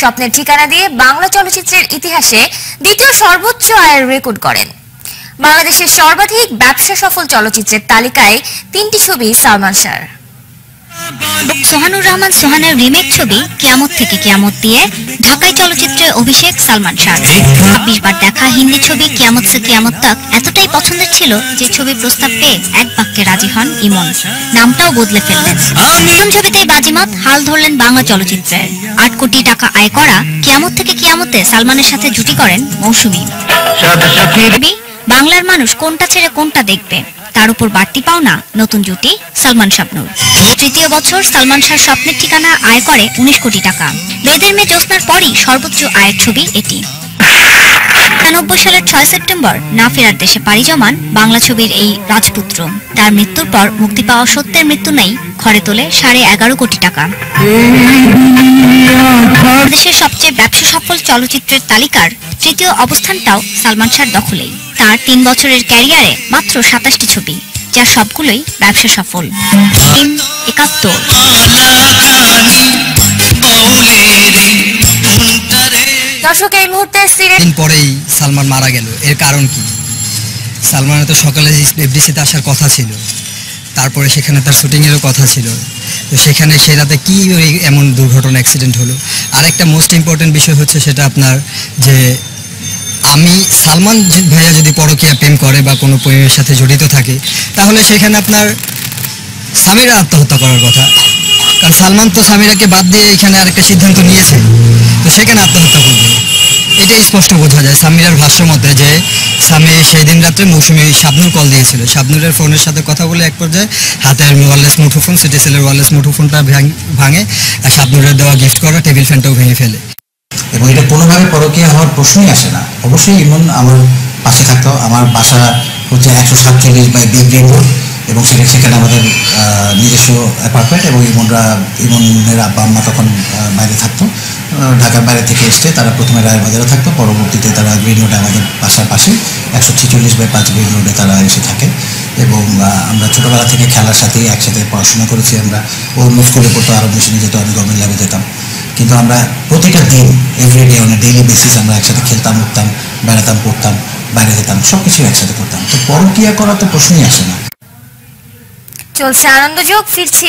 স্বপ্নের ঠিকানা দিয়ে বাংলা চলচ্চিত্রের ইতিহাসে দ্বিতীয় সর্বোচ্চ আয়ের রেকর্ড করেন। বাংলাদেশের সর্বাধিক ব্যবসা সফল চলচ্চিত্রের তালিকায় তিনটি ছবি সালমান শাহর। সোহানুর রহমান সোহানের রিমেক ছবি কিয়ামত থেকে কিয়ামত দিয়ে ঢাকায় চলচ্চিত্রে অভিষেক সালমান শাহ ছাব্বিশ বার দেখা হিন্দি ছবি কিয়ামত সে কিয়ামত তক পছন্দের ছিল যে ছবি প্রস্তাব পেয়ে এক বাক্যে রাজি হন ইমন। নামটাও বদলে ফেললেন। প্রথম ছবিতেই বাজিমাত হাল ধরলেন বাংলা চলচ্চিত্রের আট কোটি টাকা আয় করা কিয়ামত থেকে কিয়ামতে সালমানের সাথে জুটি করেন মৌসুমী। বাংলার মানুষ কোনটা ছেড়ে কোনটা দেখবে? তার উপর বাড়তি পাওনা নতুন জুটি সালমান শাবনুর। তৃতীয় বছর সালমান শাহর স্বপ্নের ঠিকানা আয় করে উনিশ কোটি টাকা। বেদের মেয়ে জ্যোৎস্নার পরই সর্বোচ্চ আয়ের ছবি এটি। একানব্বই সালের ছয় সেপ্টেম্বর না ফেরার দেশে পাড়ি জমান বাংলা ছবির এই রাজপুত্র। তার মৃত্যুর পর মুক্তি পাওয়া সত্যের মৃত্যু নেই, ঘরে তোলে সাড়ে এগারো কোটি টাকা। দেশের সবচেয়ে ব্যবসা সফল চলচ্চিত্রের তালিকার তৃতীয় অবস্থানটাও সালমান শাহর দখলেই। তার তিন বছরের ক্যারিয়ারে মাত্র সাতাশটি ছবি যার সবগুলোই ব্যবসা সফল। একাত্তর। দর্শক এই মুহূর্তে সিলেট দিন পরেই সালমান মারা গেল। এর কারণ কি? সালমানের তো সকালে এফডিসিতে আসার কথা ছিল। তারপরে সেখানে তার শুটিংয়েরও কথা ছিল। তো সেখানে সেই রাতে কী এমন দুর্ঘটনা অ্যাক্সিডেন্ট হলো? আর একটা মোস্ট ইম্পর্টেন্ট বিষয় হচ্ছে সেটা আপনার যে আমি সালমান ভাইয়া যদি পরকীয়া প্রেম করে বা কোনো প্রেমের সাথে জড়িত থাকে, তাহলে সেখানে আপনার সামিরা আত্মহত্যা করার কথা। কারণ সালমান তো সামিরাকে বাদ দিয়ে এখানে আরেকটা সিদ্ধান্ত নিয়েছে। তো সেখানে আত্মহত্যা করবে এটাই স্পষ্ট বোঝা যায়। সামিরার ভাষ্য মতে যে স্বামী সেই দিন রাত্রে মৌসুমি শাবনুর কল দিয়েছিল। শাবনুরের ফোনের সাথে কথা বলে এক পর্যায়ে হাতের ওয়ারলেস মুঠোফোন সিটি সিটিসেলের ওয়ারলেস মুঠোফোনটা ভাঙ- আর শাবনুরের দেওয়া গিফট করা টেবিল ফ্যানটাও ভেঙে ফেলে। এবং এটা কোনোভাবে পরকীয়া হওয়ার প্রশ্নই আসে না। অবশ্যই ইমন আমার পাশে থাকতো। আমার বাসা হচ্ছে একশো সাতচল্লিশ বাই বিগ রোড এবং সেখানে সেখানে আমাদের নিজস্ব অ্যাপার্টমেন্ট এবং ইমনরা, ইমনের আব্বা আম্মা তখন বাইরে থাকতো। ঢাকার বাইরে থেকে এসছে তারা প্রথমে রায়েরবাজারে থাকতো, পরবর্তীতে তারা গ্রিন রোডে আমাদের বাসার পাশে একশো ছেচল্লিশ বাই পাঁচ গ্রিন রোডে তারা এসে থাকে। এবং আমরা ছোটোবেলা থেকে খেলার সাথেই একসাথে পড়াশোনা করেছি। আমরা ও অন্য স্কুলে পড়তো আরব মিশনে যেত, আমি গভর্নমেন্ট ল্যাবে যেতাম। কিন্তু আমরা প্রতিটা দিন এভরিডে অন ডেইলি বেসিস আমরা একসাথে খেলতাম, উঠতাম, বেড়াতাম, পড়তাম, বাইরে যেতাম সব কিছু একসাথে করতাম। তো পরকিয়া করা তো প্রশ্নই আসে না। চলছে আনন্দযোগ ফিরছি